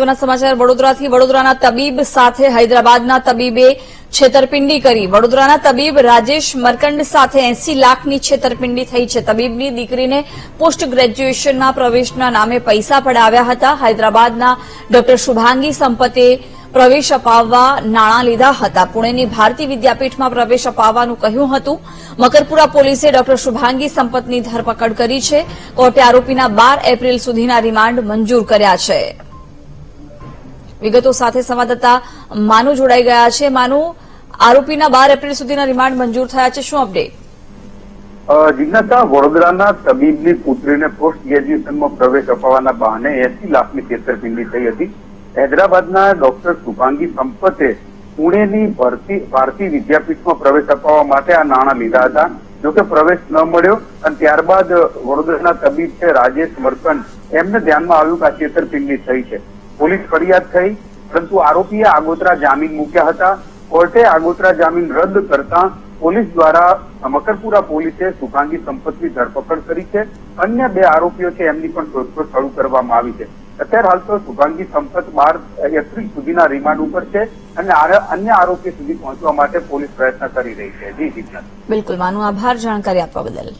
મહત્વના સમાચાર. વડોદરાથી વડોદરાના તબીબ સાથે હૈદરાબાદના તબીબે છેતરપિંડી કરી. વડોદરાના તબીબ રાજેશ મરકંડ સાથે એસી લાખની છેતરપિંડી થઈ છે. તબીબની દીકરીને પોસ્ટ ગ્રેજ્યુએશનના પ્રવેશના નામે પૈસા પડાવ્યા હતા. હૈદરાબાદના ડોક્ટર શુભાંગી સંપતે પ્રવેશ અપાવવા નાણાં લીધા હતા. પુણેની ભારતી વિદ્યાપીઠમાં પ્રવેશ અપાવવાનું કહ્યું હતું. મકરપુરા પોલીસે ડોક્ટર શુભાંગી સંપતની ધરપકડ કરી છે. કોર્ટે આરોપીના બાર એપ્રિલ સુધીના રિમાન્ડ મંજૂર કર્યા છે. વિગતો સાથે સંવાદદાતા માનુ જોડાઈ ગયા છે. માનુ, આરોપીના બાર એપ્રિલ સુધીના રિમાન્ડ મંજૂર થયા છે. શું અપડેટ? જિજ્ઞાસા, વડોદરાના તબીબની પુત્રીને પોસ્ટ ગ્રેજ્યુએશનમાં પ્રવેશ અપાવવાના બહાને એસી લાખની છેતરપિંડી થઈ હતી. હૈદરાબાદના ડોક્ટર શુભાંગી સંપતે પુણેની ભરતી વિદ્યાપીઠમાં પ્રવેશ અપાવવા માટે આ નાણાં લીધા હતા. જોકે પ્રવેશ ન મળ્યો અને ત્યારબાદ વડોદરાના તબીબ છે રાજેશ મરકંડ એમને ધ્યાનમાં આવ્યું કે આ છેતરપિંડી થઈ છે. પોલીસ ફરિયાદ થઈ, પરંતુ આરોપીએ આગોતરા જામીન મૂક્યા હતા. કોર્ટે આગોતરા જામીન રદ કરતા પોલીસ દ્વારા મકરપુરા પોલીસે સુભાંગી સંપત્તિ ધરપકડ કરી છે. અન્ય બે આરોપીઓ છે, એમની પણ શોધખોળ શરૂ કરવામાં આવી છે. અત્યારે હાલ તો શુભાંગી સંપત બાર એપ્રિલ સુધીના રિમાન્ડ ઉપર છે અને અન્ય આરોપી સુધી પહોંચવા માટે પોલીસ પ્રયત્ન કરી રહી છે. જી જીજ્ઞાસ બિલકુલ, માનું આભાર, જાણકારી આપવા બદલ.